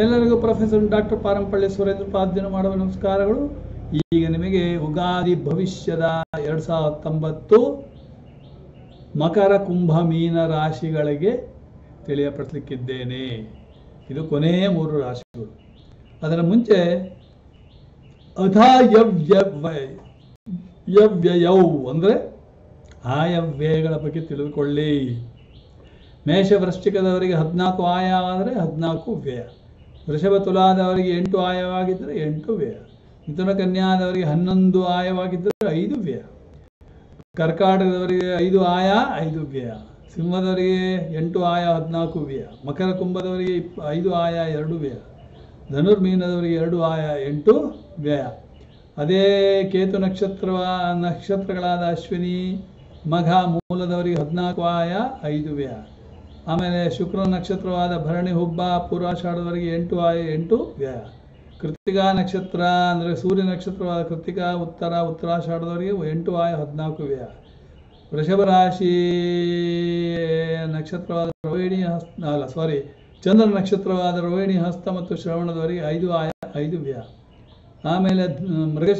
ಎಲ್ಲರಿಗೂ professor doctor Parampalli Surendra ಪಾದ್ಯನ ಮಾಡುವ ನಮಸ್ಕಾರಗಳು. ಈಗ ನಿಮಗೆ ಉಗಾದಿ ಭವಿಷ್ಯದ ಎರಡು ಸಾವಿರದ ಹತ್ತೊಂಬತ್ತು ಮಕರ ಕುಂಭ ಮೀನ ರಾಶಿಗಳಿಗೆ ತಿಳಿಯಪಡಿಸಲಿಕ್ಕಿದ್ದೇನೆ. ಇದು ಕೊನೆಯ ಮೂರು ರಾಶಿಗಳು. ಅದರ ಮುಂಚೆ ಅಧಾಯವ್ಯಯೌ ಅಂದರೆ ಆಯವ್ಯಯಗಳ ಬಗ್ಗೆ ತಿಳಿದುಕೊಳ್ಳಿ. ಮೇಷ ವೃಶ್ಚಿಕದವರಿಗೆ ಹದಿನಾಲ್ಕು ಆಯ ಆದರೆ ಹದಿನಾಲ್ಕು ವ್ಯಯ. ವೃಷಭ ತುಲಾದವರಿಗೆ ಎಂಟು ಆಯವಾಗಿದ್ದರೆ ಎಂಟು ವ್ಯಯ. ಮಿಥುನ ಕನ್ಯಾದವರಿಗೆ ಹನ್ನೊಂದು ಆಯವಾಗಿದ್ದರೆ ಐದು ವ್ಯಯ. ಕರ್ಕಾಟಕದವರಿಗೆ ಐದು ಆಯ, ಐದು ವ್ಯಯ. ಸಿಂಹದವರಿಗೆ ಎಂಟು ಆಯ, ಹದಿನಾಲ್ಕು ವ್ಯಯ. ಮಕರ ಕುಂಭದವರಿಗೆ ಇಪ್, ಐದು ಆಯ, ಎರಡು ವ್ಯಯ. ಧನುರ್ಮೀನದವರಿಗೆ ಎರಡು ಆಯ, ಎಂಟು ವ್ಯಯ. ಅದೇ ಕೇತು ನಕ್ಷತ್ರ ನಕ್ಷತ್ರಗಳಾದ ಅಶ್ವಿನಿ, ಮಘ, ಮೂಲದವರಿಗೆ ಹದಿನಾಲ್ಕು ಆಯ, ಐದು ವ್ಯಯ. ಆಮೇಲೆ ಶುಕ್ರ ನಕ್ಷತ್ರವಾದ ಭರಣಿ ಹುಬ್ಬ ಪೂರ್ವಾಷಾಢದವರೆಗೆ ಎಂಟು ಆಯ ಎಂಟು ವ್ಯಯ ಕೃತಿಕಾ ನಕ್ಷತ್ರ ಅಂದರೆ ಸೂರ್ಯ ನಕ್ಷತ್ರವಾದ ಕೃತಿಕಾ ಉತ್ತರ, ಉತ್ತರಾಷಾಢದವರೆಗೆ ಎಂಟು ಆಯ ಹದಿನಾಲ್ಕು ವ್ಯಯ ವೃಷಭ ರಾಶಿ ನಕ್ಷತ್ರವಾದ ರೋಹಿಣಿ ಹಸ್ತ ಅಲ್ಲ ಸಾರಿ ಚಂದ್ರ ನಕ್ಷತ್ರವಾದ ರೋಹಿಣಿ ಹಸ್ತ ಮತ್ತು ಶ್ರವಣದವರೆಗೆ ಐದು ಆಯ ಐದು ವ್ಯಯ ಆಮೇಲೆ ಮೃಗ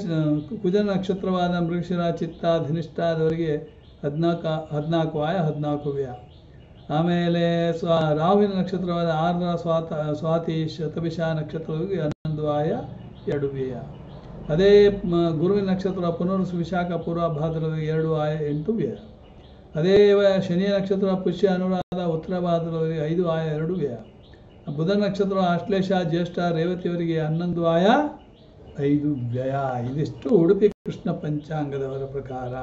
ಕುಜ ನಕ್ಷತ್ರವಾದ ಮೃಗಶಿರ, ಚಿತ್ತ ಧನಿಷ್ಠಾದವರಿಗೆ ಹದಿನಾಲ್ಕು ಹದಿನಾಲ್ಕು ಆಯ ಹದಿನಾಲ್ಕು ವ್ಯಯ ಆಮೇಲೆ ಸ್ವ ರಾಹುವಿನ ನಕ್ಷತ್ರವಾದ ಆರ್ರ ಸ್ವಾತ, ಸ್ವಾತಿ ಶತಭಿಷ ನಕ್ಷತ್ರದವರಿಗೆ ಹನ್ನೊಂದು ಆಯ ಎರಡು ವ್ಯಯ. ಅದೇ ಗುರುವಿನ ನಕ್ಷತ್ರ ಪುನರ್ ವಿಶಾಖ ಪೂರ್ವ ಭಾದ್ರದ ಎರಡು ಆಯ ಎಂಟು ವ್ಯಯ. ಅದೇ ಶನಿಯ ನಕ್ಷತ್ರ ಪುಷ್ಯ ಅನುರಾಧ ಉತ್ತರ ಭಾದ್ರದವರಿಗೆ ಐದು ಆಯ ಎರಡು ವ್ಯಯ. ಬುಧ ನಕ್ಷತ್ರ ಆಶ್ಲೇಷ ಜ್ಯೇಷ್ಠ ರೇವತಿಯವರಿಗೆ ಹನ್ನೊಂದು ಆಯ ಐದು ವ್ಯಯ. ಇದಿಷ್ಟು ಉಡುಪಿ ಕೃಷ್ಣ ಪಂಚಾಂಗದವರ ಪ್ರಕಾರ.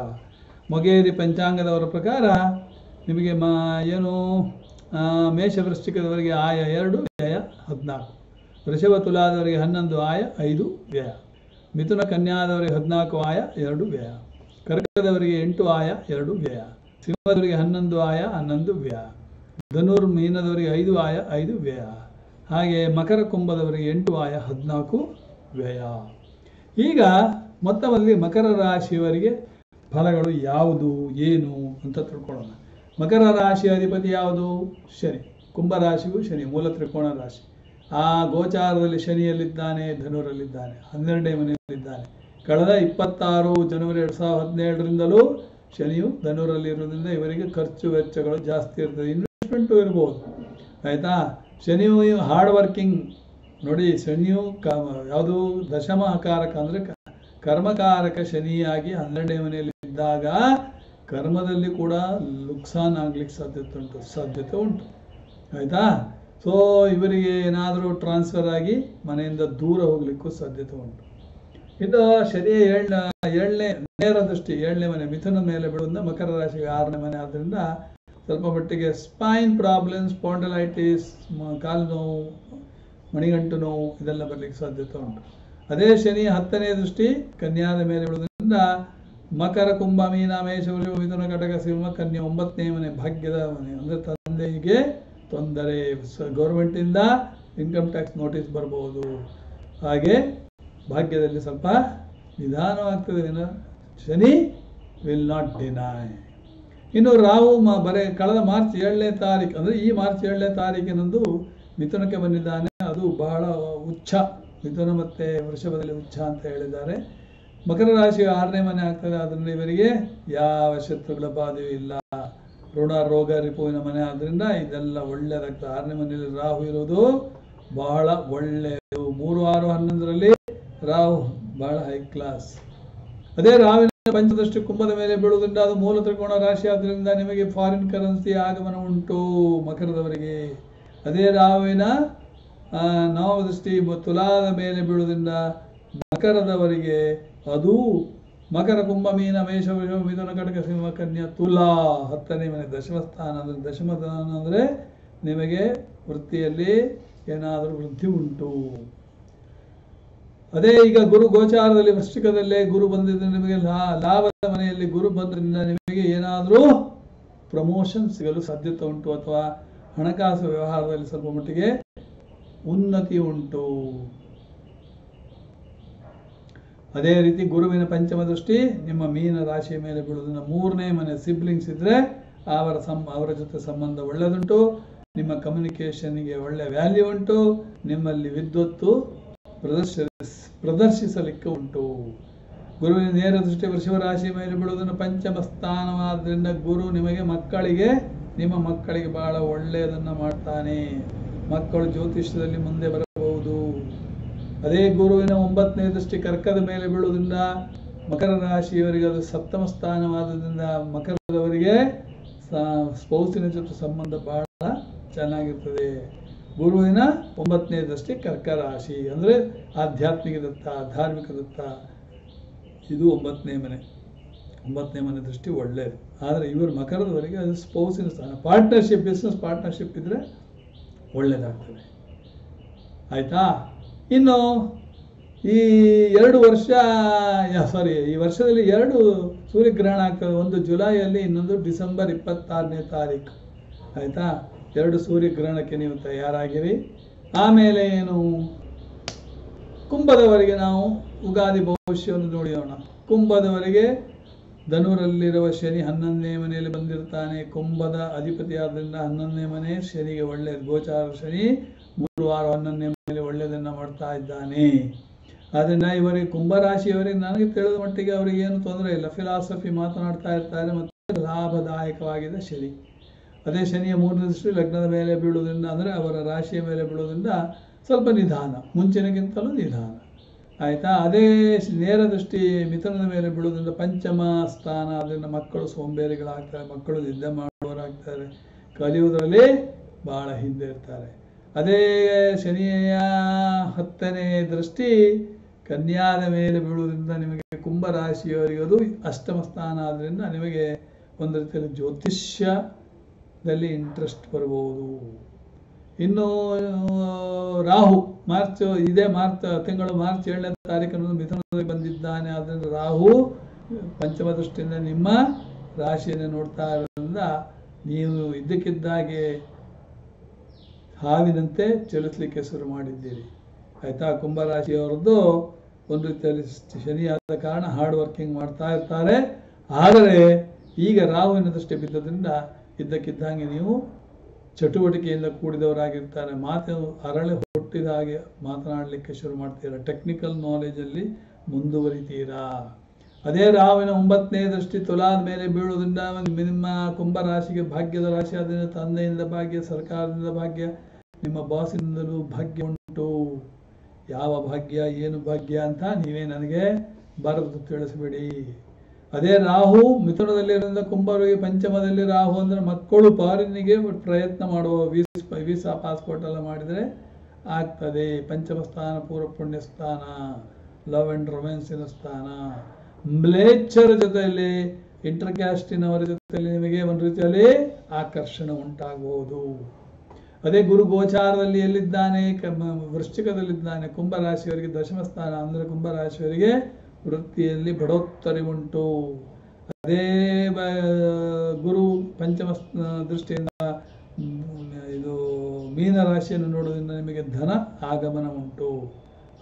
ಮೊಗೇರಿ ಪಂಚಾಂಗದವರ ಪ್ರಕಾರ ನಿಮಗೆ ಮ ಏನು ಆ, ಮೇಷ ವೃಶ್ಚಿಕದವರಿಗೆ ಆಯ ಎರಡು ವ್ಯಯ ಹದಿನಾಲ್ಕು. ವೃಷಭ ತುಲಾದವರಿಗೆ ಹನ್ನೊಂದು ಆಯ ಐದು ವ್ಯಯ. ಮಿಥುನ ಕನ್ಯಾದವರಿಗೆ ಹದಿನಾಲ್ಕು ಆಯ ಎರಡು ವ್ಯಯ. ಕರ್ಕದವರಿಗೆ ಎಂಟು ಆಯ ಎರಡು ವ್ಯಯ. ಸಿಂಹದವರಿಗೆ ಹನ್ನೊಂದು ಆಯ ಹನ್ನೊಂದು ವ್ಯಯ. ಧನುರ್ ಮೀನದವರಿಗೆ ಐದು ಆಯ ಐದು ವ್ಯಯ. ಹಾಗೆ ಮಕರ ಕುಂಭದವರಿಗೆ ಎಂಟು ಆಯ ಹದಿನಾಲ್ಕು ವ್ಯಯ. ಈಗ ಮೊತ್ತದಲ್ಲಿ ಮಕರ ರಾಶಿಯವರಿಗೆ ಫಲಗಳು ಯಾವುದು ಏನು ಅಂತ ತಿಳ್ಕೊಳ್ಳೋಣ. ಮಕರ ರಾಶಿಯ ಅಧಿಪತಿ ಯಾವುದು? ಶನಿ. ಕುಂಭರಾಶಿಯು ಶನಿ, ಮೂಲ ತ್ರಿಕೋಣ ರಾಶಿ. ಆ ಗೋಚಾರದಲ್ಲಿ ಶನಿಯಲ್ಲಿದ್ದಾನೆ, ಧನುರಲ್ಲಿದ್ದಾನೆ, ಹನ್ನೆರಡನೇ ಮನೆಯಲ್ಲಿದ್ದಾನೆ. ಕಳೆದ ಇಪ್ಪತ್ತಾರು ಜನವರಿ ಎರಡು ಸಾವಿರದ ಹದಿನೇಳರಿಂದಲೂ ಶನಿಯು ಧನುರಲ್ಲಿರೋದ್ರಿಂದ ಇವರಿಗೆ ಖರ್ಚು ವೆಚ್ಚಗಳು ಜಾಸ್ತಿ ಇರ್ತದೆ ಇನ್ವೆಸ್ಟ್ಮೆಂಟು ಇರ್ಬೋದು. ಆಯಿತಾ? ಶನಿಯು ಹಾರ್ಡ್ ವರ್ಕಿಂಗ್ ನೋಡಿ, ಶನಿಯು ಕ, ಯಾವುದು? ದಶಮಕಾರಕ ಅಂದರೆ ಕರ್ಮಕಾರಕ ಶನಿಯಾಗಿ ಹನ್ನೆರಡನೇ ಮನೆಯಲ್ಲಿ ಇದ್ದಾಗ ಕರ್ಮದಲ್ಲಿ ಕೂಡ ನುಕ್ಸಾನ್ ಆಗ್ಲಿಕ್ಕೆ ಸಾಧ್ಯತೆ ಉಂಟು ಸಾಧ್ಯತೆ ಉಂಟು, ಆಯ್ತಾ? ಸೊ ಇವರಿಗೆ ಏನಾದರೂ ಟ್ರಾನ್ಸ್ಫರ್ ಆಗಿ ಮನೆಯಿಂದ ದೂರ ಹೋಗ್ಲಿಕ್ಕೂ ಸಾಧ್ಯತೆ ಉಂಟು. ಇದು ಶನಿ ಏಳನ ಏಳನೇ, ನೇರ ದೃಷ್ಟಿ, ಏಳನೇ ಮನೆ, ಮಿಥುನ ಮೇಲೆ ಬಿಡುವಂತ ಮಕರ ರಾಶಿಗೆ ಆರನೇ ಮನೆ. ಆದ್ದರಿಂದ ಸ್ವಲ್ಪ ಮಟ್ಟಿಗೆ ಸ್ಪೈನ್ ಪ್ರಾಬ್ಲಮ್ಸ್ ಪಾಂಡಲೈಟಿಸ್ ಕಾಲು ನೋವು, ಮಣಿಗಂಟು ನೋವು, ಇದೆಲ್ಲ ಬರಲಿಕ್ಕೆ ಸಾಧ್ಯತೆ ಉಂಟು. ಅದೇ ಶನಿ ಹತ್ತನೇ ದೃಷ್ಟಿ, ಕನ್ಯಾದ ಮೇಲೆ ಬೀಳುವುದರಿಂದ ಮಕರ ಕುಂಭ, ಮೀನ, ಮೇಷ ಮಿಥುನ ಘಟಕ ಸಿಂಹ, ಕನ್ಯಾ, ಒಂಬತ್ತನೇ ಮನೆ, ಭಾಗ್ಯದ ಮನೆ. ಅಂದರೆ ತಂದೆಗೆ ತೊಂದರೆ. ಗೌರ್ಮೆಂಟಿಂದ ಇನ್ಕಮ್ ಟ್ಯಾಕ್ಸ್ ನೋಟಿಸ್ ಬರ್ಬೋದು. ಹಾಗೆ ಭಾಗ್ಯದಲ್ಲಿ ಸ್ವಲ್ಪ ನಿಧಾನವಾಗ್ತದೆ ಏನೋ? ಶನಿ ವಿಲ್ ನಾಟ್ ಡಿನೈ ಇನ್ನು ರಾಹು ಮ, ಬರೇ, ಕಳೆದ ಮಾರ್ಚ್ ಏಳನೇ ತಾರೀಕು ಅಂದರೆ ಈ ಮಾರ್ಚ್ ಏಳನೇ ತಾರೀಕಿನಂದು ಮಿಥುನಕ್ಕೆ ಬಂದಿದ್ದಾನೆ. ಅದು ಬಹಳ ಉಚ್ಛ. ಮಿಥುನ ಮತ್ತು ವೃಷಭದಲ್ಲಿ ಉಚ್ಛ ಅಂತ ಹೇಳಿದ್ದಾರೆ. ಮಕರ ರಾಶಿ ಆರನೇ ಮನೆ ಆಗ್ತದೆ ಅದರಿಂದ ಇವರಿಗೆ ಯಾವ ಶತ್ರುಗಳ ಬಾಧೆಯೂ ಇಲ್ಲ. ಋಣ ರೋಗ ರಿಪುವಿನ ಮನೆ ಆದ್ರಿಂದ ಇದೆಲ್ಲ ಒಳ್ಳೆಯದಾಗ್ತದೆ ಆರನೇ ಮನೆಯಲ್ಲಿ ರಾಹು ಇರೋದು ಬಹಳ ಒಳ್ಳೆಯದು. ಮೂರು, ಆರು, ಹನ್ನೊಂದರಲ್ಲಿ ರಾಹು ಬಹಳ ಹೈ ಕ್ಲಾಸ್ ಅದೇ ರಾವಿನ ಪಂಚದಷ್ಟು ಕುಂಭದ ಮೇಲೆ ಬೀಳುವುದರಿಂದ ಅದು ಮೂಲ ತ್ರಿಕೋಣ ರಾಶಿ ಆದ್ರಿಂದ ನಿಮಗೆ ಫಾರಿನ್ ಕರೆನ್ಸಿ ಆಗಮನ ಉಂಟು ಮಕರದವರಿಗೆ. ಅದೇ ರಾವಿನ ನವದೃಷ್ಟಿ ತುಲಾದ ಮೇಲೆ ಬೀಳುವುದರಿಂದ ಮಕರದವರಿಗೆ ಅದು ಮಕರ ಕುಂಭ ಮೀನ ಮೇಷ ಮಿಥುನ ಕಟಕ ಸಿಂಹ ಕನ್ಯಾ ತುಲಾ ಹತ್ತನೇ ಮನೆ ದಶಮ ಸ್ಥಾನ ಅಂದರೆ ದಶಮ ಸ್ಥಾನ ಅಂದರೆ ನಿಮಗೆ ವೃತ್ತಿಯಲ್ಲಿ ಏನಾದರೂ ವೃದ್ಧಿ ಉಂಟು. ಅದೇ ಈಗ ಗುರು ಗೋಚಾರದಲ್ಲಿ ವೃಶ್ಚಿಕದಲ್ಲೇ ಗುರು ಬಂದಿದ್ರೆ ನಿಮಗೆ ಲಾಭದ ಮನೆಯಲ್ಲಿ ಗುರು ಬಂದ್ರಿಂದ ನಿಮಗೆ ಏನಾದರೂ ಪ್ರಮೋಷನ್ ಸಿಗಲು ಸಾಧ್ಯತೆ ಉಂಟು ಅಥವಾ ಹಣಕಾಸು ವ್ಯವಹಾರದಲ್ಲಿ ಸ್ವಲ್ಪ ಮಟ್ಟಿಗೆ ಉನ್ನತಿ ಉಂಟು. ಅದೇ ರೀತಿ ಗುರುವಿನ ಪಂಚಮ ದೃಷ್ಟಿ, ನಿಮ್ಮ ಮೀನ ರಾಶಿಯ ಮೇಲೆ ಬೀಳೋದನ್ನು ಮೂರನೇ ಮನೆ ಸಿಬ್ಲಿಂಗ್ಸ್ ಇದ್ರೆ ಅವರ ಸಂ, ಅವರ ಜೊತೆ ಸಂಬಂಧ ಒಳ್ಳೆದುಂಟು, ನಿಮ್ಮ ಕಮ್ಯುನಿಕೇಷನ್ಗೆ ಒಳ್ಳೆ ವ್ಯಾಲ್ಯೂ ಉಂಟು, ನಿಮ್ಮಲ್ಲಿ ವಿದ್ವತ್ತು ಪ್ರದರ್ಶಿಸ್ ಪ್ರದರ್ಶಿಸಲಿಕ್ಕೆ ಉಂಟು. ಗುರುವಿನ ನೇರ ದೃಷ್ಟಿ ವೃಷಭ ರಾಶಿ ಮೇಲೆ ಬೀಳುವುದನ್ನು ಪಂಚಮ ಸ್ಥಾನವಾದ್ದರಿಂದ ಗುರು ನಿಮಗೆ ಮಕ್ಕಳಿಗೆ, ನಿಮ್ಮ ಮಕ್ಕಳಿಗೆ ಬಹಳ ಒಳ್ಳೆಯದನ್ನು ಮಾಡ್ತಾನೆ. ಮಕ್ಕಳು ಜ್ಯೋತಿಷ್ಯದಲ್ಲಿ ಮುಂದೆ ಬರಬಹುದು. ಅದೇ ಗುರುವಿನ ಒಂಬತ್ತನೇ ದೃಷ್ಟಿ ಕರ್ಕದ ಮೇಲೆ ಬೀಳುವುದರಿಂದ ಮಕರ ರಾಶಿಯವರಿಗೆ ಅದು ಸಪ್ತಮ ಸ್ಥಾನವಾದದಿಂದ ಮಕರದವರಿಗೆ ಸ್ಪೌಸಿನ ಜೊತೆ ಸಂಬಂಧ ಬಹಳ ಚೆನ್ನಾಗಿರ್ತದೆ. ಗುರುವಿನ ಒಂಬತ್ತನೇ ದೃಷ್ಟಿ ಕರ್ಕ ರಾಶಿ ಅಂದರೆ ಆಧ್ಯಾತ್ಮಿಕ ದತ್ತ, ಧಾರ್ಮಿಕ ದತ್ತ. ಇದು ಒಂಬತ್ತನೇ ಮನೆ. ಒಂಬತ್ತನೇ ಮನೆ ದೃಷ್ಟಿ ಒಳ್ಳೆಯದು ಆದರೆ ಇವರು ಮಕರದವರಿಗೆ ಅದು ಸ್ಪೌಸಿನ ಸ್ಥಾನ. ಪಾರ್ಟ್ನರ್ಶಿಪ್, ಬಿಸ್ನೆಸ್ ಪಾರ್ಟ್ನರ್ಶಿಪ್ ಇದ್ದರೆ ಒಳ್ಳೆಯದಾಗ್ತದೆ ಆಯಿತಾ? ಇನ್ನು ಈ ಎರಡು ವರ್ಷ ಸಾರಿ ಈ ವರ್ಷದಲ್ಲಿ ಎರಡು ಸೂರ್ಯಗ್ರಹಣ ಆಗ್ತದೆ ಒಂದು ಜುಲೈಯಲ್ಲಿ ಇನ್ನೊಂದು ಡಿಸೆಂಬರ್ ಇಪ್ಪತ್ತಾರನೇ ತಾರೀಕು. ಆಯಿತಾ? ಎರಡು ಸೂರ್ಯಗ್ರಹಣಕ್ಕೆ ನೀವು ತಯಾರಾಗಿರಿ. ಆಮೇಲೆ ಏನು? ಕುಂಭದವರೆಗೆ ನಾವು ಉಗಾದಿ ಭವಿಷ್ಯವನ್ನು ನೋಡೋಣ ಕುಂಭದವರೆಗೆ ಧನುರಲ್ಲಿರುವ ಶನಿ ಹನ್ನೊಂದನೇ ಮನೆಯಲ್ಲಿ ಬಂದಿರ್ತಾನೆ. ಕುಂಭದ ಅಧಿಪತಿಯಾದ್ರಿಂದ ಹನ್ನೊಂದನೇ ಮನೆ, ಶನಿಗೆ ಒಳ್ಳೆಯ ಗೋಚಾರ ಶನಿ. ಮೂರು ವಾರ ಮೇಲೆ ಒಳ್ಳೆಯದನ್ನು ಮಾಡ್ತಾ ಇದ್ದಾನೆ. ಆದ್ದರಿಂದ ಇವರಿಗೆ ಕುಂಭರಾಶಿಯವರಿಗೆ ನನಗೆ ತಿಳಿದ ಮಟ್ಟಿಗೆ ಅವರಿಗೆ ಏನು ತೊಂದರೆ ಇಲ್ಲ. ಫಿಲಾಸಫಿ ಮಾತನಾಡ್ತಾ ಇರ್ತಾರೆ ಮತ್ತು ಲಾಭದಾಯಕವಾಗಿದೆ ಶನಿ. ಅದೇ ಶನಿಯ ಮೂರನೇ ದೃಷ್ಟಿ ಲಗ್ನದ ಮೇಲೆ ಬೀಳುವುದರಿಂದ, ಅಂದರೆ ಅವರ ರಾಶಿಯ ಮೇಲೆ ಬೀಳೋದ್ರಿಂದ ಸ್ವಲ್ಪ ನಿಧಾನ ಮುಂಚಿನಗಿಂತಲೂ ನಿಧಾನ. ಆಯಿತಾ? ಅದೇ ನೇರ ದೃಷ್ಟಿ ಮಿಥುನದ ಮೇಲೆ ಬೀಳೋದ್ರಿಂದ ಪಂಚಮ ಸ್ಥಾನ, ಅದರಿಂದ ಮಕ್ಕಳು ಸೋಂಬೇರಿಗಳಾಗ್ತಾರೆ, ಮಕ್ಕಳು ನಿದ್ದೆ ಮಾಡುವವರಾಗ್ತಾರೆ, ಕಲಿಯುವುದರಲ್ಲಿ ಬಹಳ ಹಿಂದೆ ಇರ್ತಾರೆ. ಅದೇ ಶನಿಯ ಹತ್ತನೇ ದೃಷ್ಟಿ, ಕನ್ಯಾದ ಮೇಲೆ ಬೀಳುವುದರಿಂದ ನಿಮಗೆ ಕುಂಭ ರಾಶಿಯವರಿಗೆ ಅದು ಅಷ್ಟಮ ಸ್ಥಾನ. ಆದ್ದರಿಂದ ನಿಮಗೆ ಒಂದು ರೀತಿಯಲ್ಲಿ ಜ್ಯೋತಿಷ್ಯದಲ್ಲಿ ಇಂಟ್ರೆಸ್ಟ್ ಬರಬಹುದು. ಇನ್ನು ರಾಹು, ಮಾರ್ಚ್, ಇದೇ ಮಾರ್ಚ್, ತಿಂಗಳು ಮಾರ್ಚ್ ಏಳನೇ ತಾರೀಕನ್ನು ಮಿಥುನದಲ್ಲಿ ಬಂದಿದ್ದಾನೆ. ಆದ್ದರಿಂದ ರಾಹು ಪಂಚಮ ದೃಷ್ಟಿಯಿಂದ ನಿಮ್ಮ ರಾಶಿಯನ್ನು ನೋಡ್ತಾ ಇರೋದ್ರಿಂದ ನೀವು ಇದ್ದಕ್ಕಿದ್ದಾಗೆ ಹಾವಿನಂತೆ ಚಲಿಸಲಿಕ್ಕೆ ಶುರು ಮಾಡಿದ್ದೀರಿ. ಆಯಿತಾ? ಕುಂಭರಾಶಿಯವರದ್ದು ಒಂದು ರೀತಿಯಲ್ಲಿ ಶನಿಯಾದ ಕಾರಣ ಹಾರ್ಡ್ ವರ್ಕಿಂಗ್ ಮಾಡ್ತಾ ಇರ್ತಾರೆ. ಆದರೆ ಈಗ ರಾಹುವಿನ ದೃಷ್ಟಿ ಬಿದ್ದದ್ರಿಂದ ಇದ್ದಕ್ಕಿದ್ದಂಗೆ ನೀವು ಚಟುವಟಿಕೆಯಿಂದ ಕೂಡಿದವರಾಗಿರ್ತಾರೆ. ಮಾತು ಅರಳೆ ಹುಟ್ಟಿದ ಹಾಗೆ ಮಾತನಾಡಲಿಕ್ಕೆ ಶುರು ಮಾಡ್ತೀರಾ? ಟೆಕ್ನಿಕಲ್ ನಾಲೆಜಲ್ಲಿ ಮುಂದುವರಿತೀರಾ? ಅದೇ ರಾಹುವಿನ ಒಂಬತ್ತನೇ ದೃಷ್ಟಿ ತುಲಾದ ಮೇಲೆ ಬೀಳುವುದರಿಂದ ನಿಮ್ಮ ಕುಂಭ ರಾಶಿಗೆ ಭಾಗ್ಯದ ರಾಶಿ. ಆದ್ದರಿಂದ ತಂದೆಯಿಂದ ಭಾಗ್ಯ, ಸರ್ಕಾರದಿಂದ ಭಾಗ್ಯ. ನಿಮ್ಮ ಬಾಸಿನಿಂದಲೂ ಭಾಗ್ಯ ಉಂಟು. ಯಾವ ಭಾಗ್ಯ, ಏನು ಭಾಗ್ಯ ಅಂತ ನೀವೇ ನನಗೆ ಬರೆದು ತಿಳಿಸಬೇಡಿ. ಅದೇ ರಾಹು ಮಿಥುನದಲ್ಲಿರೋದ್ರಿಂದ ಕುಂಭರಿಗೆ ಪಂಚಮದಲ್ಲಿ ರಾಹು ಅಂದ್ರೆ ಮಕ್ಕಳು ಪಾರಿನಿಗೆ ಪ್ರಯತ್ನ ಮಾಡುವ ವೀಸ್, ವೀಸಾ ಪಾಸ್ಪೋರ್ಟ್ ಎಲ್ಲ ಮಾಡಿದರೆ ಆಗ್ತದೆ. ಪಂಚಮ ಸ್ಥಾನ ಪೂರ್ವ ಪುಣ್ಯ ಸ್ಥಾನ ಲವ್ ಅಂಡ್ ರೊಮ್ಯಾನ್ಸಿನ ಸ್ಥಾನ. ಮ್ಲೇಚ್ಛರ ಜೊತೆಯಲ್ಲಿ ಇಂಟರ್ ಕ್ಯಾಸ್ಟಿನವರ ಜೊತೆಯಲ್ಲಿ ನಿಮಗೆ ಒಂದು ರೀತಿಯಲ್ಲಿ ಆಕರ್ಷಣೆ ಉಂಟಾಗಬಹುದು ಅದೇ ಗುರು ಗೋಚಾರದಲ್ಲಿ ಎಲ್ಲಿದ್ದಾನೆ? ವೃಶ್ಚಿಕದಲ್ಲಿದ್ದಾನೆ. ಕುಂಭರಾಶಿಯವರಿಗೆ ದಶಮ ಸ್ಥಾನ. ಅಂದರೆ ಕುಂಭರಾಶಿಯವರಿಗೆ ವೃತ್ತಿಯಲ್ಲಿ ಬಡೋತ್ತರಿ ಉಂಟು. ಅದೇ ಗುರು ಪಂಚಮ ದೃಷ್ಟಿಯಿಂದ ಇದು ಮೀನ ರಾಶಿಯನ್ನು ನೋಡೋದ್ರಿಂದ ನಿಮಗೆ ಧನ ಆಗಮನ ಉಂಟು.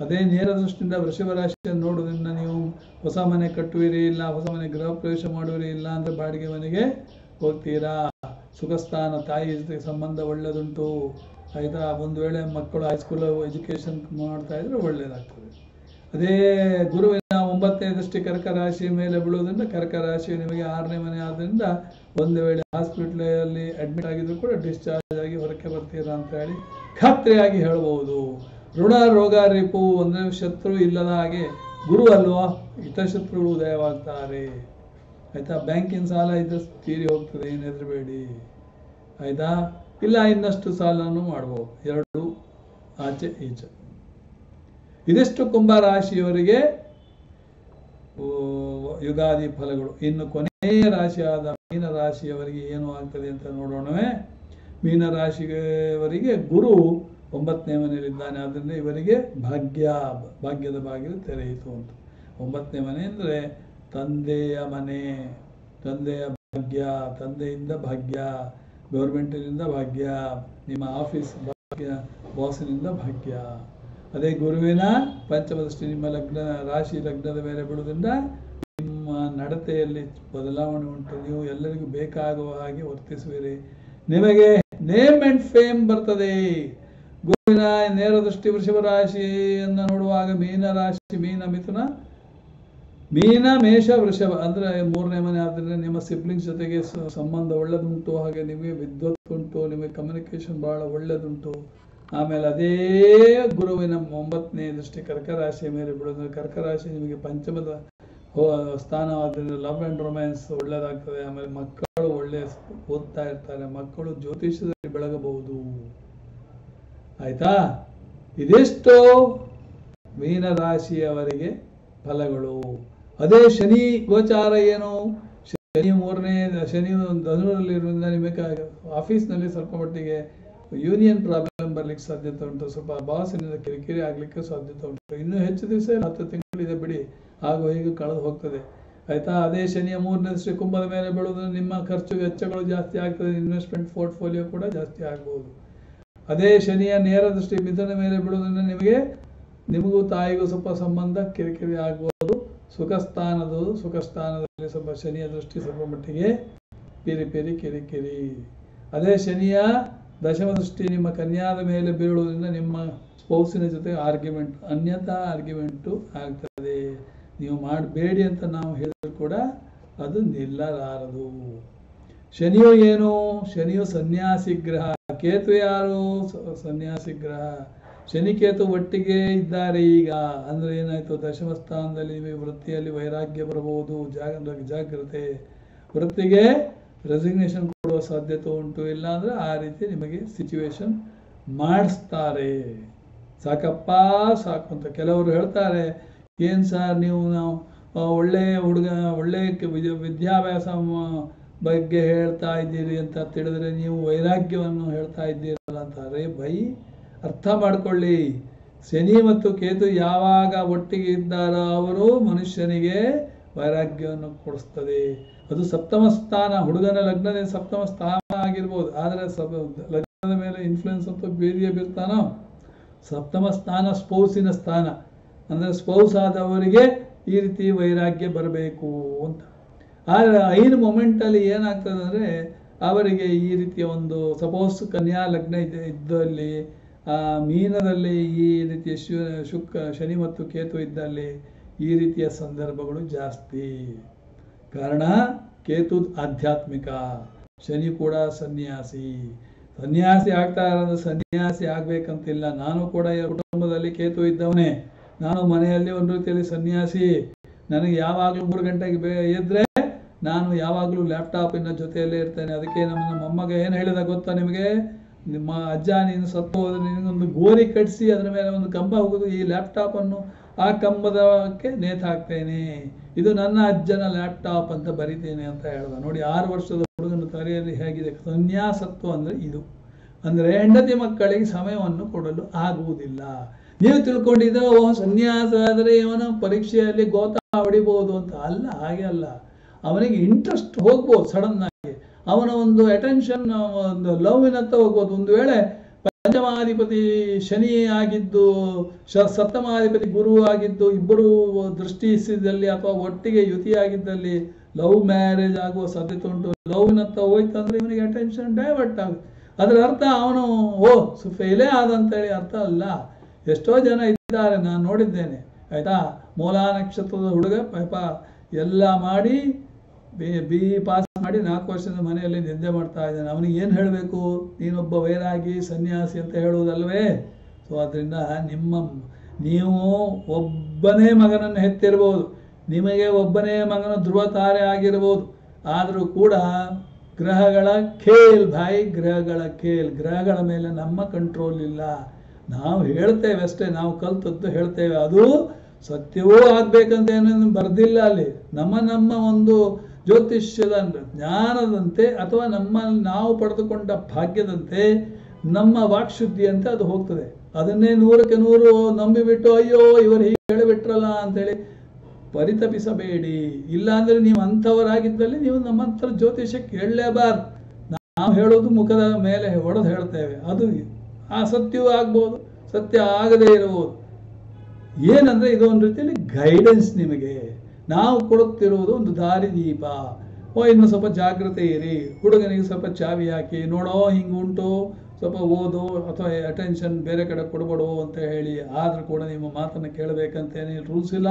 ಅದೇ ನೇರ ದೃಷ್ಟಿಯಿಂದ ವೃಷಭ ರಾಶಿಯನ್ನು ನೋಡೋದ್ರಿಂದ ನೀವು ಹೊಸ ಮನೆ ಕಟ್ಟುವಿರಿ ಇಲ್ಲ, ಹೊಸ ಮನೆ ಗೃಹ ಪ್ರವೇಶ ಮಾಡುವಿರಿ ಇಲ್ಲ ಅಂದರೆ ಬಾಡಿಗೆ ಮನೆಗೆ ಹೋಗ್ತೀರಾ? ಸುಖಸ್ಥಾನ, ತಾಯಿ ಸಂಬಂಧ ಒಳ್ಳೆಯದುಂಟು ಆಯಿತಾ? ಒಂದು ವೇಳೆ ಮಕ್ಕಳು ಹೈಸ್ಕೂಲ್ ಎಜುಕೇಷನ್ ಮಾಡ್ತಾ ಇದ್ರೆ ಒಳ್ಳೇದಾಗ್ತದೆ. ಅದೇ ಗುರುವಿನ ಒಂಬತ್ತನೇ ದೃಷ್ಟಿ ಕರ್ಕ ರಾಶಿ ಮೇಲೆ ಬೀಳೋದ್ರಿಂದ ಕರ್ಕ ರಾಶಿ ನಿಮಗೆ ಆರನೇ ಮನೆ ಆದ್ದರಿಂದ ಒಂದು ವೇಳೆ ಹಾಸ್ಪಿಟ್ಲಲ್ಲಿ ಅಡ್ಮಿಟ್ ಆಗಿದ್ರು ಕೂಡ ಡಿಸ್ಚಾರ್ಜ್ ಆಗಿ ಹೊರಕ್ಕೆ ಬರ್ತೀರಾ ಅಂತ ಹೇಳಿ ಖಾತ್ರಿಯಾಗಿ ಹೇಳಬಹುದು ಋಣ, ರೋಗ, ರಿಪು ಅಂದರೆ ಶತ್ರು ಇಲ್ಲದ ಹಾಗೆ ಗುರು ಅಲ್ವಾ? ಹಿತಶತ್ರುಗಳು ಉದಯವಾಗ್ತಾರೆ. ಆಯ್ತಾ? ಬ್ಯಾಂಕಿನ ಸಾಲ ಇದ್ರೆ ತೀರಿ ಹೋಗ್ತದೆ ಏನು ಹೆದರಬೇಡಿ. ಆಯ್ತಾ? ಇಲ್ಲ ಇನ್ನಷ್ಟು ಸಾಲನೂ ಮಾಡ್ಬೋದು. ಎರಡು ಆಚೆ ಈಚೆ. ಇದಿಷ್ಟು ಕುಂಭ ರಾಶಿಯವರಿಗೆ ಓ, ಯುಗಾದಿ ಫಲಗಳು. ಇನ್ನು ಕೊನೆಯ ರಾಶಿಯಾದ ಮೀನ ರಾಶಿಯವರಿಗೆ ಏನು ಆಗ್ತದೆ ಅಂತ ನೋಡೋಣವೇ. ಮೀನ ರಾಶಿಯವರಿಗೆ ಗುರು ಒಂಬತ್ತನೇ ಮನೆಯಲ್ಲಿದ್ದಾನೆ. ಆದ್ದರಿಂದ ಇವರಿಗೆ ಭಾಗ್ಯ ಭಾಗ್ಯದ ಬಾಗಿಲು ತೆರೆಯಿತು ಅಂತ. ಒಂಬತ್ತನೇ ಮನೆ ಅಂದರೆ ತಂದೆಯ ಮನೆ, ತಂದೆಯ ಭಾಗ್ಯ, ತಂದೆಯಿಂದ ಭಾಗ್ಯ, ಗೌರ್ಮೆಂಟಿನಿಂದ ಭಾಗ್ಯ, ನಿಮ್ಮ ಆಫೀಸ್ ಭಾಗ್ಯ, ಬಾಸಿನಿಂದ ಭಾಗ್ಯ. ಅದೇ ಗುರುವಿನ ಪಂಚಮದೃಷ್ಟಿ, ನಿಮ್ಮ ಲಗ್ನ, ರಾಶಿ ಲಗ್ನದ ಮೇಲೆ ಬಿಡುವುದರಿಂದ ನಿಮ್ಮ ನಡತೆಯಲ್ಲಿ ಬದಲಾವಣೆ ಉಂಟು. ನೀವು ಎಲ್ಲರಿಗೂ ಬೇಕಾಗುವ ಹಾಗೆ ವರ್ತಿಸುವಿರಿ. ನಿಮಗೆ ನೇಮ್ ಅಂಡ್ ಫೇಮ್ ಬರ್ತದೆ. ಗುರುವಿನ ನೇರ ದೃಷ್ಟಿ ವೃಷಭ ರಾಶಿಯನ್ನು ನೋಡುವಾಗ ಮೀನ ರಾಶಿ, ಮೀನ ಮಿಥುನ ಮೀನ ಮೇಷ ವೃಷಭ ಅಂದ್ರೆ ಮೂರನೇ ಮನೆ ಆದ್ರೆ ನಿಮ್ಮ ಸಿಬ್ಲಿಂಗ್ಸ್ ಜೊತೆಗೆ ಸಂಬಂಧ ಒಳ್ಳೆದುಂಟು, ಹಾಗೆ ನಿಮಗೆ ವಿದ್ವತ್ ಉಂಟು, ನಿಮಗೆ ಕಮ್ಯುನಿಕೇಶನ್ ಬಹಳ ಒಳ್ಳೇದುಂಟು. ಆಮೇಲೆ ಅದೇ ಗುರುವಿನ ಒಂಬತ್ತನೇ ದೃಷ್ಟಿ ಕರ್ಕರಾಶಿಯ ಮೇಲೆ ಬಿಡೋದು ಕರ್ಕರಾಶಿ ನಿಮಗೆ ಪಂಚಮದ ಸ್ಥಾನ ಲವ್ ಅಂಡ್ ರೊಮ್ಯಾನ್ಸ್ ಒಳ್ಳೇದಾಗ್ತದೆ. ಆಮೇಲೆ ಮಕ್ಕಳು ಒಳ್ಳೆ ಓದ್ತಾ ಇರ್ತಾರೆ. ಮಕ್ಕಳು ಜ್ಯೋತಿಷ್ಯದಲ್ಲಿ ಬೆಳಗಬಹುದು. ಆಯ್ತಾ? ಇದೆಷ್ಟೋ ಮೀನರಾಶಿಯವರಿಗೆ ಫಲಗಳು. ಅದೇ ಶನಿ ಗೋಚಾರ ಏನು? ಶನಿ ಮೂರನೇ, ಶನಿ ಧನುರಲ್ಲಿರೋದ್ರಿಂದ ನಿಮಗೆ ಆಫೀಸ್ನಲ್ಲಿ ಸ್ವಲ್ಪ ಮಟ್ಟಿಗೆ ಯೂನಿಯನ್ ಪ್ರಾಬ್ಲಮ್ ಬರಲಿಕ್ಕೆ ಸಾಧ್ಯತೆ ಉಂಟು. ಸ್ವಲ್ಪ ಬಾಸಿನಿಂದ ಕಿರಿಕಿರಿ ಆಗಲಿಕ್ಕೆ ಸಾಧ್ಯತೆ ಉಂಟು. ಇನ್ನೂ ಹೆಚ್ಚು ದಿವಸ ಹತ್ತು ತಿಂಗಳಿದೆ ಬಿಡಿ. ಹಾಗೂ ಹೀಗೆ ಕಳೆದು ಹೋಗ್ತದೆ. ಆಯ್ತಾ? ಅದೇ ಶನಿಯ ಮೂರನೇ ದೃಷ್ಟಿ ಕುಂಭದ ಮೇಲೆ ಬೆಳೆದು ನಿಮ್ಮ ಖರ್ಚು ವೆಚ್ಚಗಳು ಜಾಸ್ತಿ ಆಗ್ತದೆ. ಇನ್ವೆಸ್ಟ್ಮೆಂಟ್ ಪೋರ್ಟ್ಫೋಲಿಯೋ ಕೂಡ ಜಾಸ್ತಿ ಆಗ್ಬೋದು. ಅದೇ ಶನಿಯ ನೇರ ದೃಷ್ಟಿ ಮಿಥುನ ಮೇಲೆ ಬೀಳೋದ್ರಿಂದ ನಿಮಗೆ, ನಿಮಗೂ ತಾಯಿಗೂ ಸ್ವಲ್ಪ ಸಂಬಂಧ ಕಿರಿಕಿರಿ ಆಗ್ಬೋದು ಸುಖ ಸುಖಸ್ಥಾನದಲ್ಲಿ ಸುಖ ಸ್ಥಾನದಲ್ಲಿ ಸ್ವಲ್ಪ ಶನಿಯ ದೃಷ್ಟಿ ಸ್ವಲ್ಪ ಮಟ್ಟಿಗೆ ಪಿರಿ ಕಿರಿ ಕಿರಿ. ಅದೇ ಶನಿಯ ದಶಮ ದೃಷ್ಟಿ ನಿಮ್ಮ ಕನ್ಯಾದ ಮೇಲೆ ಬೀಳುವುದರಿಂದ ನಿಮ್ಮ ಸ್ಪೌಸಿನ ಜೊತೆ ಆರ್ಗ್ಯುಮೆಂಟ್ ಅನ್ಯತಾ ಆರ್ಗ್ಯುಮೆಂಟು ಆಗ್ತದೆ. ನೀವು ಮಾಡಬೇಡಿ ಅಂತ ನಾವು ಹೇಳಿದ್ರು ಕೂಡ ಅದು ನಿಲ್ಲಲಾರದು. ಶನಿಯು ಏನು? ಶನಿಯು ಸನ್ಯಾಸಿ ಗ್ರಹ. ಕೇತು ಯಾರು? ಸನ್ಯಾಸಿ ಗ್ರಹ. ಶನಿ ಕೇತು ಒಟ್ಟಿಗೆ ಇದ್ದಾರೆ ಈಗ. ಅಂದ್ರೆ ಏನಾಯ್ತು? ದಶಮ ಸ್ಥಾನದಲ್ಲಿ ನಿಮಗೆ ವೃತ್ತಿಯಲ್ಲಿ ವೈರಾಗ್ಯ ಬರಬಹುದು. ಜಾಗ, ಜಾಗ್ರತೆ. ವೃತ್ತಿಗೆ ರೆಸಿಗ್ನೇಷನ್ ಕೊಡುವ ಸಾಧ್ಯತೆ ಉಂಟು. ಇಲ್ಲ ಅಂದ್ರೆ ಆ ರೀತಿ ನಿಮಗೆ ಸಿಚುವೇಶನ್ ಮಾಡಿಸ್ತಾರೆ. ಸಾಕಪ್ಪ, ಸಾಕು ಅಂತ ಕೆಲವರು ಹೇಳ್ತಾರೆ. ಏನ್ ಸರ್ ನೀವು ನಾವು ಒಳ್ಳೆ ಹುಡುಗ, ಒಳ್ಳೆ ವಿದ್ಯಾಭ್ಯಾಸ ಬಗ್ಗೆ ಹೇಳ್ತಾ ಇದ್ದೀರಿ ಅಂತ ತಿಳಿದ್ರೆ ನೀವು ವೈರಾಗ್ಯವನ್ನು ಹೇಳ್ತಾ ಇದ್ದೀರಲ್ಲ ಅಂತಾರೆ. ಬೈ ಅರ್ಥ ಮಾಡ್ಕೊಳ್ಳಿ. ಶನಿ ಮತ್ತು ಕೇತು ಯಾವಾಗ ಒಟ್ಟಿಗೆ ಇದ್ದಾರೋ ಅವರು ಮನುಷ್ಯನಿಗೆ ವೈರಾಗ್ಯವನ್ನು ಕೊಡಿಸ್ತದೆ. ಅದು ಸಪ್ತಮ ಸ್ಥಾನ, ಹುಡುಗನ ಲಗ್ನದ ಸಪ್ತಮ ಸ್ಥಾನ ಆಗಿರ್ಬೋದು. ಆದರೆ ಲಗ್ನದ ಮೇಲೆ ಇನ್ಫ್ಲುಯೆನ್ಸ್ ಅಂತ ಬೇರೆಯೇ ಬೀರ್ತಾನೋ ಸಪ್ತಮ ಸ್ಥಾನ, ಸ್ಪೌಸಿನ ಸ್ಥಾನ. ಅಂದರೆ ಸ್ಪೌಸ್ ಆದವರಿಗೆ ಈ ರೀತಿ ವೈರಾಗ್ಯ ಬರಬೇಕು ಅಂತ. ಆದರೆ ಐದು ಮೊಮೆಂಟಲ್ಲಿ ಏನಾಗ್ತದೆ ಅಂದರೆ, ಅವರಿಗೆ ಈ ರೀತಿಯ ಒಂದು ಸಪೋಸ್ ಕನ್ಯಾ ಲಗ್ನ ಇದೆ, ಇದ್ದಲ್ಲಿ ಮೀನದಲ್ಲಿ ಈ ರೀತಿಯ ಶುಕ್, ಶನಿ ಮತ್ತು ಕೇತು ಇದ್ದಲ್ಲಿ ಈ ರೀತಿಯ ಸಂದರ್ಭಗಳು ಜಾಸ್ತಿ. ಕಾರಣ ಕೇತು ಆಧ್ಯಾತ್ಮಿಕ. ಶನಿ ಕೂಡ ಸನ್ಯಾಸಿ. ಸನ್ಯಾಸಿ ಆಗ್ತಾ ಇರೋದು ಸನ್ಯಾಸಿ ಆಗ್ಬೇಕಂತಿಲ್ಲ. ನಾನು ಕೂಡ ಕುಟುಂಬದಲ್ಲಿ ಕೇತು ಇದ್ದವನೇ. ನಾನು ಮನೆಯಲ್ಲಿ ಒಂದು ರೀತಿಯಲ್ಲಿ ಸನ್ಯಾಸಿ. ನನಗೆ ಯಾವಾಗಲೂ ಮೂರು ಗಂಟೆಗೆ ಬೇ, ಎದ್ರೆ ನಾನು ಯಾವಾಗಲೂ ಲ್ಯಾಪ್ಟಾಪಿನ ಜೊತೆಯಲ್ಲೇ ಇರ್ತೇನೆ. ಅದಕ್ಕೆ ನಮ್ಮ ನಮ್ಮ ಮೊಮ್ಮಗ ಏನು ಹೇಳಿದ ಗೊತ್ತಾ ನಿಮಗೆ? ನಿಮ್ಮ ಅಜ್ಜ ನೀನು ಸತ್ತು ಹೋದ್ರೆ ನಿನಗೊಂದು ಗೋರಿ ಕಟ್ಟಿಸಿ ಅದರ ಮೇಲೆ ಒಂದು ಕಂಬ ಹೋಗೋದು ಈ ಲ್ಯಾಪ್ಟಾಪ್ ಅನ್ನು ಆ ಕಂಬದಕ್ಕೆ ನೇತು ಹಾಕ್ತೇನೆ. ಇದು ನನ್ನ ಅಜ್ಜನ ಲ್ಯಾಪ್ಟಾಪ್ ಅಂತ ಬರಿತೇನೆ ಅಂತ ಹೇಳ್ದ. ನೋಡಿ, ಆರು ವರ್ಷದ ಹುಡುಗನ ತಲೆಯಲ್ಲಿ ಹೇಗಿದೆ. ಸನ್ಯಾಸತ್ವ ಅಂದ್ರೆ ಇದು. ಅಂದ್ರೆ ಹೆಂಡತಿ ಮಕ್ಕಳಿಗೆ ಸಮಯವನ್ನು ಕೊಡಲು ಆಗುವುದಿಲ್ಲ. ನೀವು ತಿಳ್ಕೊಂಡಿದ್ರೆ ಓ ಸನ್ಯಾಸ ಆದರೆ ಇವನ ಪರೀಕ್ಷೆಯಲ್ಲಿ ಗೋತ ಹೊಡಿಬಹುದು ಅಂತ? ಅಲ್ಲ, ಹಾಗೆ ಅಲ್ಲ. ಅವನಿಗೆ ಇಂಟ್ರೆಸ್ಟ್ ಹೋಗ್ಬೋದು ಸಡನ್ ಆಗಿ. ಅವನ ಒಂದು ಅಟೆನ್ಷನ್ ಒಂದು ಲವ್ವಿನತ್ತ ಹೋಗ್ಬೋದು. ಒಂದು ವೇಳೆ ಪಂಚಮಾಧಿಪತಿ ಶನಿ ಆಗಿದ್ದು, ಶ- ಸಪ್ತಮಾಧಿಪತಿ ಗುರು ಆಗಿದ್ದು, ಇಬ್ಬರು ದೃಷ್ಟಿಸಿದಲ್ಲಿ ಅಥವಾ ಒಟ್ಟಿಗೆ ಯುತಿಯಾಗಿದ್ದಲ್ಲಿ ಲವ್ ಮ್ಯಾರೇಜ್ ಆಗುವ ಸಾಧ್ಯತೆ ಉಂಟು. ಲವ್ನತ್ತ ಹೋಯ್ತಂದ್ರೆ ಇವನಿಗೆ ಅಟೆನ್ಷನ್ ಡೈವರ್ಟ್ ಆಗುತ್ತೆ. ಅದರ ಅರ್ಥ ಅವನು, ಓ ಫೇಲೇ ಆದಂತೇಳಿ ಅರ್ಥ ಅಲ್ಲ. ಎಷ್ಟೋ ಜನ ಇದ್ದಾರೆ, ನಾನು ನೋಡಿದ್ದೇನೆ. ಆಯ್ತಾ? ಮೂಲಾ ನಕ್ಷತ್ರದ ಹುಡುಗ, ಪಾಪ, ಎಲ್ಲ ಮಾಡಿ, ಬಿ ಬಿ, ಪಾಸ್ ಮಾಡಿ ನಾಲ್ಕು ವರ್ಷದ ಮನೆಯಲ್ಲಿ ನಿದ್ದೆ ಮಾಡ್ತಾ ಇದ್ದಾನೆ. ಅವನಿಗೆ ಏನು ಹೇಳಬೇಕು? ನೀನೊಬ್ಬ ವೈರಾಗಿ ಸನ್ಯಾಸಿ ಅಂತ ಹೇಳುವುದಲ್ವೇ? ಸೊ ಅದರಿಂದ ನಿಮ್ಮ, ನೀವು ಒಬ್ಬನೇ ಮಗನನ್ನು ಹೆತ್ತಿರ್ಬೋದು. ನಿಮಗೆ ಒಬ್ಬನೇ ಮಗನ ಧ್ರುವ ತಾರೆ ಆಗಿರ್ಬೋದು. ಆದರೂ ಕೂಡ ಗ್ರಹಗಳ ಖೇಲ್, ಭಾಯಿ, ಗ್ರಹಗಳ ಖೇಲ್, ಗ್ರಹಗಳ ಮೇಲೆ ನಮ್ಮ ಕಂಟ್ರೋಲ್ ಇಲ್ಲ. ನಾವು ಹೇಳ್ತೇವೆ ಅಷ್ಟೇ, ನಾವು ಕಲ್ತದ್ದು ಹೇಳ್ತೇವೆ. ಅದು ಸತ್ಯವೂ ಆಗ್ಬೇಕಂತ ಏನೇನು ಬರ್ದಿಲ್ಲ ಅಲ್ಲಿ. ನಮ್ಮ ನಮ್ಮ ಒಂದು ಜ್ಯೋತಿಷ್ಯದ ಜ್ಞಾನದಂತೆ ಅಥವಾ ನಮ್ಮ ನಾವು ಪಡೆದುಕೊಂಡ ಭಾಗ್ಯದಂತೆ ನಮ್ಮ ವಾಕ್ಶುದ್ಧಿಯಂತೆ ಅದು ಹೋಗ್ತದೆ. ಅದನ್ನೇ ನೂರಕ್ಕೆ ನೂರು ನಂಬಿಬಿಟ್ಟು, ಅಯ್ಯೋ, ಇವರು ಹೀಗೆ ಹೇಳಿಬಿಟ್ರಲ್ಲ ಅಂತೇಳಿ ಪರಿತಪಿಸಬೇಡಿ. ಇಲ್ಲಾಂದ್ರೆ ನೀವು ಅಂಥವರಾಗಿದ್ದಲ್ಲಿ ನೀವು ನಮ್ಮ ಹತ್ರ ಜ್ಯೋತಿಷ್ಯ ಹೇಳಲೇಬಾರ್ದು ನಾವು ಹೇಳೋದು ಮುಖದ ಮೇಲೆ ಹೊಡೆದು ಹೇಳ್ತೇವೆ. ಅದು ಆ ಸತ್ಯವೂ ಆಗ್ಬೋದು, ಸತ್ಯ ಆಗದೇ ಇರಬಹುದು. ಏನಂದ್ರೆ ಇದು ಒಂದು ರೀತಿಯಲ್ಲಿ ಗೈಡೆನ್ಸ್ ನಿಮಗೆ. ನಾವು ಕೊಡುತ್ತಿರುವುದು ಒಂದು ದಾರಿದೀಪ ಓ, ಇನ್ನು ಸ್ವಲ್ಪ ಜಾಗ್ರತೆ ಇರಿ. ಹುಡುಗನಿಗೆ ಸ್ವಲ್ಪ ಚಾವಿ ಹಾಕಿ. ನೋಡೋ ಹಿಂಗೆ ಉಂಟು ಸ್ವಲ್ಪ ಓದು ಅಥವಾ ಅಟೆನ್ಷನ್ ಬೇರೆ ಕಡೆ ಕೊಡಬೇಡು ಅಂತ ಹೇಳಿ. ಆದರೂ ಕೂಡ ನಿಮ್ಮ ಮಾತನ್ನು ಕೇಳಬೇಕಂತೇನು. ರೂಲ್ಸ್ ಇಲ್ಲ.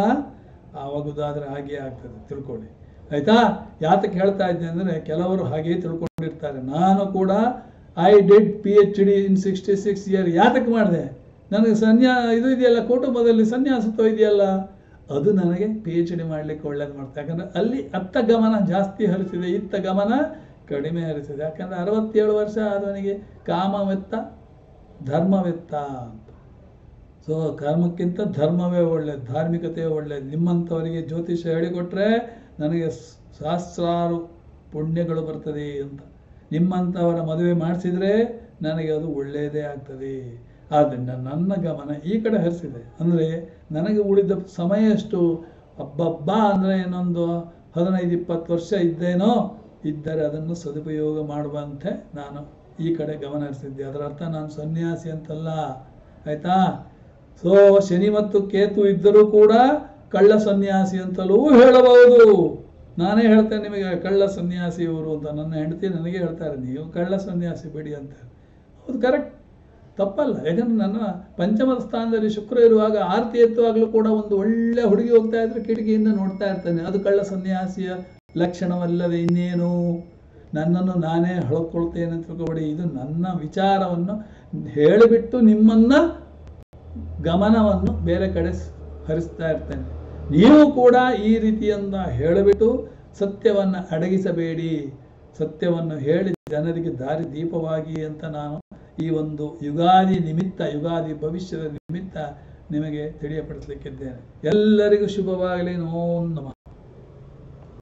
ಆವಾಗುದಾದ್ರೆ ಹಾಗೆ ಆಗ್ತದೆ. ತಿಳ್ಕೊಳ್ಳಿ. ಆಯ್ತಾ? ಯಾತಕ್ಕೆ ಹೇಳ್ತಾ ಇದ್ದೆ ಅಂದರೆ ಕೆಲವರು ಹಾಗೆ ತಿಳ್ಕೊಂಡಿರ್ತಾರೆ. ನಾನು ಕೂಡ I did P H D in sixty six year ಯಾತಕ್ಕೆ ಮಾಡಿದೆ? ನನಗೆ ಸನ್ಯಾ, ಇದು ಇದೆಯಲ್ಲ, ಕುಟುಂಬದಲ್ಲಿ ಸನ್ಯಾಸತ್ವ ಇದೆಯಲ್ಲ? ಅದು ನನಗೆ ಪಿ ಎಚ್ ಡಿ ಮಾಡಲಿಕ್ಕೆ ಒಳ್ಳೇದು ಮಾಡ್ತದೆ. ಯಾಕಂದರೆ ಅಲ್ಲಿ ಅತ್ತ ಗಮನ ಜಾಸ್ತಿ ಹರಿಸಿದೆ, ಇತ್ತ ಗಮನ ಕಡಿಮೆ ಹರಿಸಿದೆ. ಯಾಕಂದರೆ ಅರವತ್ತೇಳು ವರ್ಷ ಆದವನಿಗೆ ಕಾಮವೆತ್ತ, ಧರ್ಮವೆತ್ತ ಅಂತ. ಸೊ ಕರ್ಮಕ್ಕಿಂತ ಧರ್ಮವೇ ಒಳ್ಳೆ ಧಾರ್ಮಿಕತೆ ಒಳ್ಳೆಯದು ನಿಮ್ಮಂಥವರಿಗೆ ಜ್ಯೋತಿಷ ಹೇಳಿಕೊಟ್ರೆ ನನಗೆ ಸಹಸ್ರಾರು ಪುಣ್ಯಗಳು ಬರ್ತದೆ ಅಂತ. ನಿಮ್ಮಂಥವರ ಮದುವೆ ಮಾಡಿಸಿದ್ರೆ ನನಗೆ ಅದು ಒಳ್ಳೆಯದೇ ಆಗ್ತದೆ. ಆದ್ದರಿಂದ ನನ್ನ ಗಮನ ಈ ಕಡೆ ಹರಿಸಿದೆ. ಅಂದರೆ ನನಗೆ ಉಳಿದ ಸಮಯ ಎಷ್ಟು? ಹಬ್ಬಬ್ಬ ಅಂದರೆ ಏನೊಂದು? ಹದಿನೈದು, ಇಪ್ಪತ್ತು ವರ್ಷ ಇದ್ದೇನೋ? ಇದ್ದರೆ ಅದನ್ನು ಸದುಪಯೋಗ ಮಾಡುವಂತೆ ನಾನು ಈ ಕಡೆ ಗಮನ ಹರಿಸಿದ್ದೆ. ಅದರ ಅರ್ಥ ನಾನು ಸನ್ಯಾಸಿ ಅಂತಲ್ಲ. ಆಯ್ತಾ? ಸೊ, ಶನಿ ಮತ್ತು ಕೇತು ಇದ್ದರೂ ಕೂಡ ಕಳ್ಳ ಸನ್ಯಾಸಿ ಅಂತಲೂ ಹೇಳಬಹುದು. ನಾನೇ ಹೇಳ್ತೇನೆ ನಿಮಗೆ, ಕಳ್ಳ ಸನ್ಯಾಸಿ ಇವರು ಅಂತ ನನ್ನ ಹೆಂಡತಿ ನನಗೆ ಹೇಳ್ತಾರೆ ನೀವು ಕಳ್ಳ ಸನ್ಯಾಸಿ ಬಿಡಿ ಅಂತ. ಹೌದು ಕರೆಕ್ಟ್ ತಪ್ಪಲ್ಲ. ಯಾಕಂದ್ರೆ ನನ್ನ ಪಂಚಮದ ಸ್ಥಾನದಲ್ಲಿ ಶುಕ್ರ ಇರುವಾಗ ಆರತಿ ಎತ್ತುವಾಗಲೂ ಕೂಡ ಒಂದು ಒಳ್ಳೆ ಹುಡುಗಿ ಹೋಗ್ತಾ ಇದ್ರೆ ಕಿಟಕಿಯಿಂದ ನೋಡ್ತಾ ಇರ್ತಾನೆ. ಅದು ಕಳ್ಳ ಸನ್ಯಾಸಿಯ ಲಕ್ಷಣವಲ್ಲದೆ ಇನ್ನೇನು? ನನ್ನನ್ನು ನಾನೇ ಹಳ್ಕೊಳ್ತೇನೆ ಅಂತ ತಿಳ್ಕೊಬೇಡಿ. ಇದು ನನ್ನ ವಿಚಾರವನ್ನು ಹೇಳಿಬಿಟ್ಟು ನಿಮ್ಮನ್ನ ಗಮನವನ್ನು ಬೇರೆ ಕಡೆ ಹರಿಸ್ತಾ ಇರ್ತೇನೆ. ನೀವು ಕೂಡ ಈ ರೀತಿಯಿಂದ ಹೇಳಿಬಿಟ್ಟು ಸತ್ಯವನ್ನು ಅಡಗಿಸಬೇಡಿ. ಸತ್ಯವನ್ನು ಹೇಳಿ ಜನರಿಗೆ ದಾರಿ ದೀಪವಾಗಿ ಅಂತ ನಾನು ಈ ಒಂದು ಯುಗಾದಿ ನಿಮಿತ್ತ ಯುಗಾದಿ ಭವಿಷ್ಯದ ನಿಮಿತ್ತ ನಿಮಗೆ ತಿಳಿಯಪಡಿಸಲಿಕ್ಕಿದ್ದೇನೆ. ಎಲ್ಲರಿಗೂ ಶುಭವಾಗಲಿ. ನಮೋ ನಮಃ.